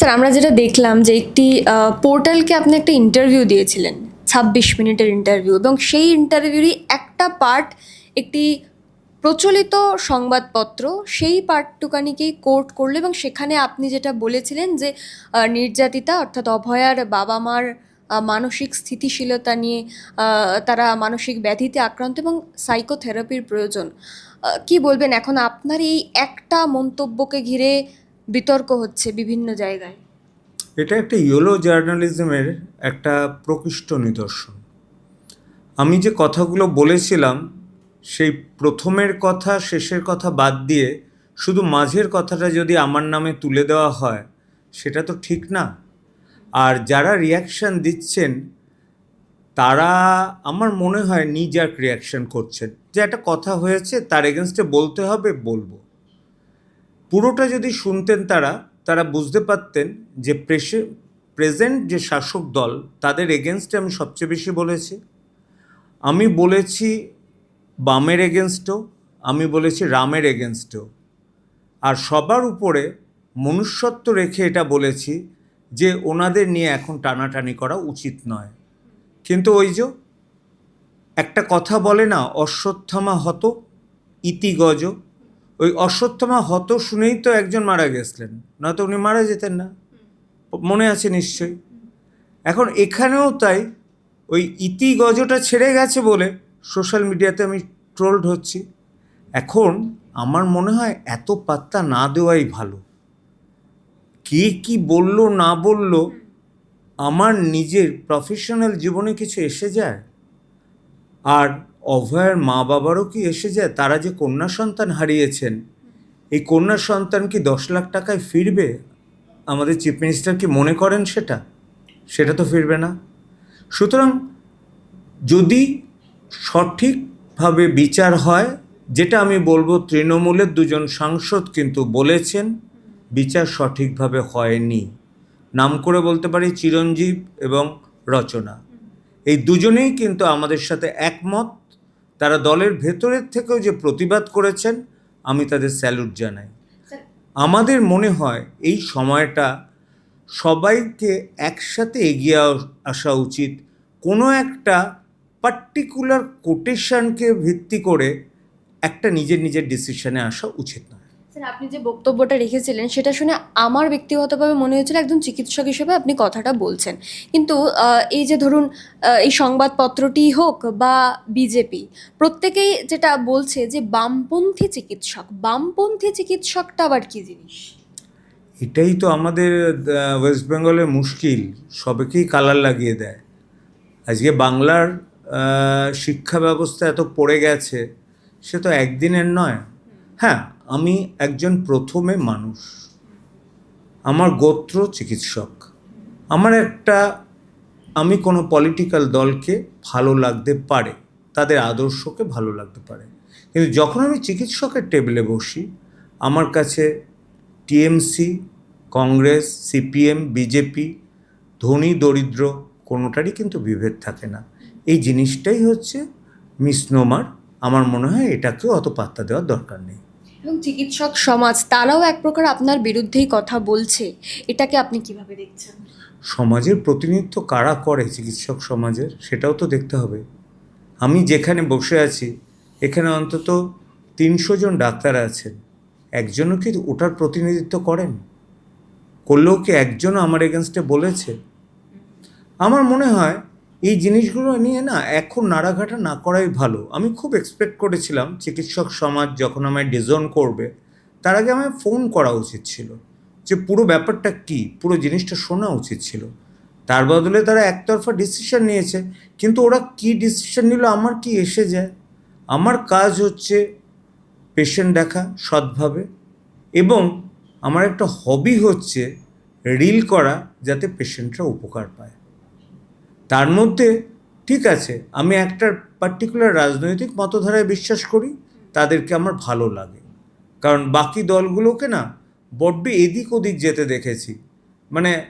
Sir আমরা যেটা দেখলাম যে একটি পোর্টালকে আপনি একটা ইন্টারভিউ দিয়েছিলেন, ছাব্বিশ মিনিটের ইন্টারভিউ এবং সেই ইন্টারভিউরই একটা পার্ট একটি প্রচলিত সংবাদপত্র, সেই পার্টটুকানিকেই কোর্ট করল এবং সেখানে আপনি যেটা বলেছিলেন যে নির্যাতিতা অর্থাৎ অভয়ার বাবা মার মানসিক স্থিতিশীলতা নিয়ে তারা মানসিক ব্যাধিতে আক্রান্ত এবং সাইকোথেরাপির প্রয়োজন। কি বলবেন? এখন আপনার এই একটা মন্তব্যকে ঘিরে বিতর্ক হচ্ছে বিভিন্ন জায়গায়। এটা একটা ইয়েলো জার্নালিজমের একটা প্রকৃষ্ট নিদর্শন। আমি যে কথাগুলো বলেছিলাম, সেই প্রথমের কথা, শেষের কথা বাদ দিয়ে শুধু মাঝের কথাটা যদি আমার নামে তুলে দেওয়া হয়, সেটা তো ঠিক না। আর যারা রিয়াকশান দিচ্ছেন, তারা আমার মনে হয় নিজাক রিয়াকশান করছেন। যে একটা কথা হয়েছে, তার এগেনস্টে বলতে হবে, বলব। পুরোটা যদি শুনতেন তারা তারা বুঝতে পারতেন যে প্রেসে, প্রেজেন্ট যে শাসক দল, তাদের এগেনস্টে আমি সবচেয়ে বেশি বলেছি। আমি বলেছি বামের এগেনস্টও আমি বলেছি রামের এগেনস্টও আর সবার উপরে মনুষ্যত্ব রেখে এটা বলেছি যে ওনাদের নিয়ে এখন টানাটানি করা উচিত নয়। কিন্তু ওই যে একটা কথা বলে না, অশ্বত্থামা হত ইতিগজ ওই অশ্বত্থামা হত শুনেই তো একজন মারা গেছিলেন। নয়তো উনি মারা যেতেন না। মনে আছে নিশ্চয়ই। এখন এখানেও তাই ওই ইতি গজটা ছেড়ে গেছে বলে সোশ্যাল মিডিয়াতে আমি ট্রোলড হচ্ছি। এখন আমার মনে হয় এত পাত্তা না দেওয়াই ভালো। কে কি বলল না বলল আমার নিজের প্রফেশনাল জীবনে কিছু এসে যায়। আর অভয়ের মা বাবারও কি এসে যায়? তারা যে কন্যা সন্তান হারিয়েছেন, এই কন্যা সন্তান কি দশ লাখ টাকায় ফিরবে? আমাদের চিফ মিনিস্টার কি মনে করেন সেটা? সেটা তো ফিরবে না। সুতরাং যদি সঠিকভাবে বিচার হয়, যেটা আমি বলব তৃণমূলের দুজন সাংসদ কিন্তু বলেছেন, বিচার সঠিকভাবে হয়নি। নাম করে বলতে পারি চিরঞ্জীব এবং রচনা। এই দুজনেই কিন্তু আমাদের সাথে একমত। তারা দলের ভেতরের থেকেও যে প্রতিবাদ করেছেন আমি তাদের স্যালুট জানাই। আমাদের মনে হয় এই সময়টা সবাইকে একসাথে এগিয়ে আসা উচিত। কোনো একটা পার্টিকুলার কোটেশনকে ভিত্তি করে একটা নিজের নিজের ডিসিশনে আসা উচিত নয়। স্যার, আপনি যে বক্তব্যটা রেখেছিলেন, সেটা শুনে আমার ব্যক্তিগতভাবে মনে হয়েছিল একজন চিকিৎসক হিসেবে আপনি কথাটা বলছেন। কিন্তু এই যে ধরুন এই সংবাদপত্রটি হোক বা বিজেপি, প্রত্যেকেই যেটা বলছে যে বামপন্থী চিকিৎসক, বামপন্থী চিকিৎসকটা আবার কি জিনিস? এটাই তো আমাদের ওয়েস্ট বেঙ্গলে মুশকিল সবাইকেই কালার লাগিয়ে দেয়। আজকে বাংলার শিক্ষা ব্যবস্থা এত পড়ে গেছে, সে তো একদিনের নয়। হ্যাঁ আমি একজন প্রথমে মানুষ। আমার গোত্র চিকিৎসক। আমার একটা, আমি কোনো পলিটিক্যাল দলকে ভালো লাগতে পারে, তাদের আদর্শকে ভালো লাগতে পারে। কিন্তু যখন আমি চিকিৎসকের টেবিলে বসি, আমার কাছে টিএমসি কংগ্রেস সিপিএম বিজেপি ধনী, দরিদ্র, কোনোটারই কিন্তু বিভেদ থাকে না। এই জিনিসটাই হচ্ছে মিসনোমার আমার মনে হয় এটাকেও অত পাত্তা দেওয়ার দরকার নেই। এবং চিকিৎসক সমাজ, তারাও এক প্রকার আপনার বিরুদ্ধেই কথা বলছে। এটাকে আপনি কীভাবে দেখছেন? সমাজের প্রতিনিধিত্ব কারা করে চিকিৎসক সমাজের, সেটাও তো দেখতে হবে। আমি যেখানে বসে আছি, এখানে অন্তত তিনশো জন ডাক্তার আছেন। একজনও কি ওটার প্রতিনিধিত্ব করেন? করলেও কি একজনও আমার এগেনস্টে বলেছে? আমার মনে হয় জিনিসগুলো নিয়ে না এখন নাড়াঘাটা না করাই ভালো। আমি খুব এক্সপেক্ট করেছিলাম চিকিৎসক সমাজ যখন আমায় ডিজোন করবে, তার আগে আমায় ফোন করা উচিত ছিল যে পুরো ব্যাপারটা কি, পুরো জিনিসটা শোনা উচিত ছিল। তার বদলে তারা একতরফা ডিসিশন নিয়েছে, কিন্তু ওরা কি ডিসিশন নিল, আমার কি এসে যায়? আমার কাজ হচ্ছে পেশেন্ট দেখা সৎভাবে এবং আমার একটা হবি হচ্ছে রিল করা যাতে পেশেন্টরা উপকার পায়। তার মধ্যে ঠিক আছে, আমি একটা পার্টিকুলার রাজনৈতিক মতধারায় বিশ্বাস করি, তাদেরকে আমার ভালো লাগে। কারণ বাকি দলগুলোকে না, বড্ড এদিক ওদিক যেতে দেখেছি। মানে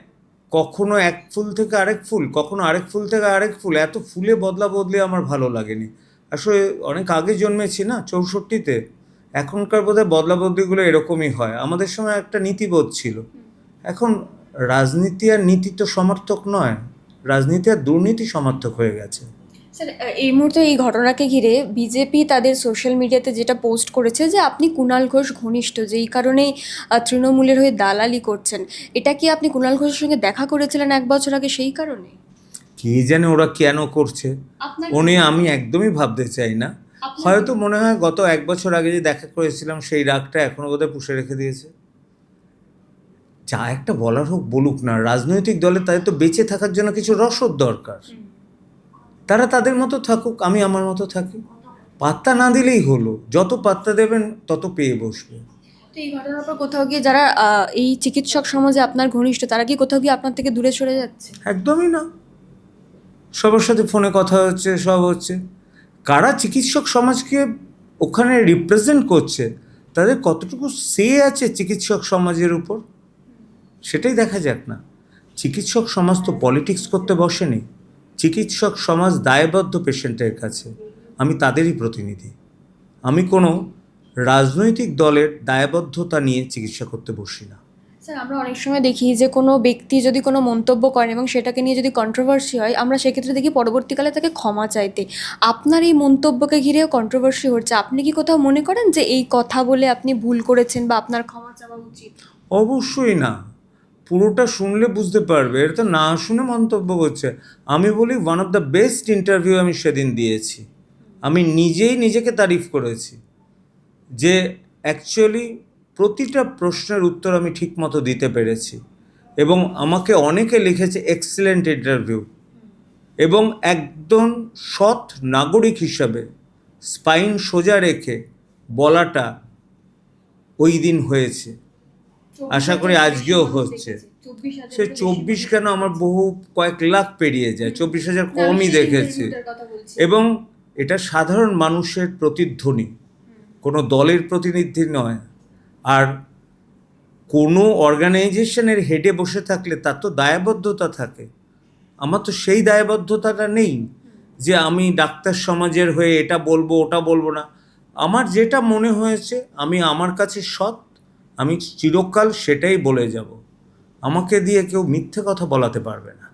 কখনো এক ফুল থেকে আরেক ফুল, কখনো আরেক ফুল থেকে আরেক ফুল, এত ফুলে বদলা বদলে আমার ভালো লাগেনি। আসলে অনেক আগে জন্মেছি না, চৌষট্টিতে, এখনকার বোধহয় বদলা বদলিগুলো এরকমই হয়। আমাদের সময় একটা নীতিবোধ ছিল। এখন রাজনীতি আর নীতি তো সমর্থক নয়। রাজনীতি আর দুর্নীতি সমর্থক হয়ে গেছে। স্যার এই মুহূর্তে এই ঘটনাকে ঘিরে বিজেপি তাদের সোশ্যাল মিডিয়াতে যেটা পোস্ট করেছে যে আপনি কুণাল ঘোষ ঘনিষ্ঠ যেই কারণেই তৃণমূলের হয়ে দালালি করছেন এটা কি আপনি কুণাল ঘোষের সঙ্গে দেখা করেছিলেন এক বছর আগে সেই কারণে? কে জানে ওরা কেন করছে? নিয়ে আমি একদমই ভাবতে চাই না। হয়তো মনে হয় গত এক বছর আগে যে দেখা করেছিলাম সেই রাগটা এখনও বোধহয় পুষে রেখে দিয়েছে। যা একটা বলার হোক বলুক না রাজনৈতিক দলে তাদের তো বেঁচে থাকার জন্য কিছু রসদ দরকার। তারা তাদের মতো থাকুক আমি আমার মতো থাকি। পাত্তা না দিলেই হলো যত পাত্তা দেবেন তত পেয়ে বসবে তো এই ঘটনার পর কোথাও গিয়ে যারা এই চিকিৎসক সমাজে আপনার ঘনিষ্ঠ তারা কি কোথাও গিয়ে আপনার থেকে দূরে সরে যাচ্ছে? একদমই না। সবার সাথে ফোনে কথা হচ্ছে সব হচ্ছে। কারা চিকিৎসক সমাজকে ওখানে রিপ্রেজেন্ট করছে তাদের কতটুকু সে আছে চিকিৎসক সমাজের উপর? সেটাই দেখা যাক না। চিকিৎসক সমাজ তো পলিটিক্স করতে বসেনি। চিকিৎসক সমাজ দায়বদ্ধ পেশেন্টের কাছে। আমি তাদেরই প্রতিনিধি। আমি কোনো রাজনৈতিক দলের দায়বদ্ধতা নিয়ে চিকিৎসা করতে বসি না। স্যার আমরা অনেক সময় দেখি যে কোনো ব্যক্তি যদি কোনো মন্তব্য করেন এবং সেটাকে নিয়ে যদি কন্ট্রোভার্সি হয় আমরা সেক্ষেত্রে দেখি পরবর্তীকালে তাকে ক্ষমা চাইতে। আপনার এই মন্তব্যকে ঘিরেও কন্ট্রোভার্সি হচ্ছে। আপনি কি কোথাও মনে করেন যে এই কথা বলে আপনি ভুল করেছেন বা আপনার ক্ষমা চাওয়া উচিত? অবশ্যই না। পুরোটা শুনলে বুঝতে পারবে, এটা তো না শুনে মন্তব্য করছে। আমি বলি one of the best interview আমি সেদিন দিয়েছি। আমি নিজেই নিজেকে তারিফ করেছি যে অ্যাকচুয়ালি প্রতিটা প্রশ্নের উত্তর আমি ঠিকমতো দিতে পেরেছি এবং আমাকে অনেকে লিখেছে এক্সেলেন্ট ইন্টারভিউ এবং একদম সৎ নাগরিক হিসাবে স্পাইন সোজা রেখে বলাটা ওই দিন হয়েছে। আশা করি আজকেও হচ্ছে। সে চব্বিশ কেন আমার বহু কয়েক লাখ পেরিয়ে যায় চব্বিশ হাজার কমই দেখেছি। এবং এটা সাধারণ মানুষের প্রতিধ্বনি। কোনো দলের প্রতিনিধি নয়। আর কোনো অর্গানাইজেশনের হেডে বসে থাকলে তার তো দায়বদ্ধতা থাকে। আমার তো সেই দায়বদ্ধতাটা নেই যে আমি ডাক্তার সমাজের হয়ে এটা বলব ওটা বলব না। আমার যেটা মনে হয়েছে আমি আমার কাছে সৎ আমি চিরকাল সেটাই বলে যাব। আমাকে দিয়ে কেউ মিথ্যে কথা বলাতে পারবে না।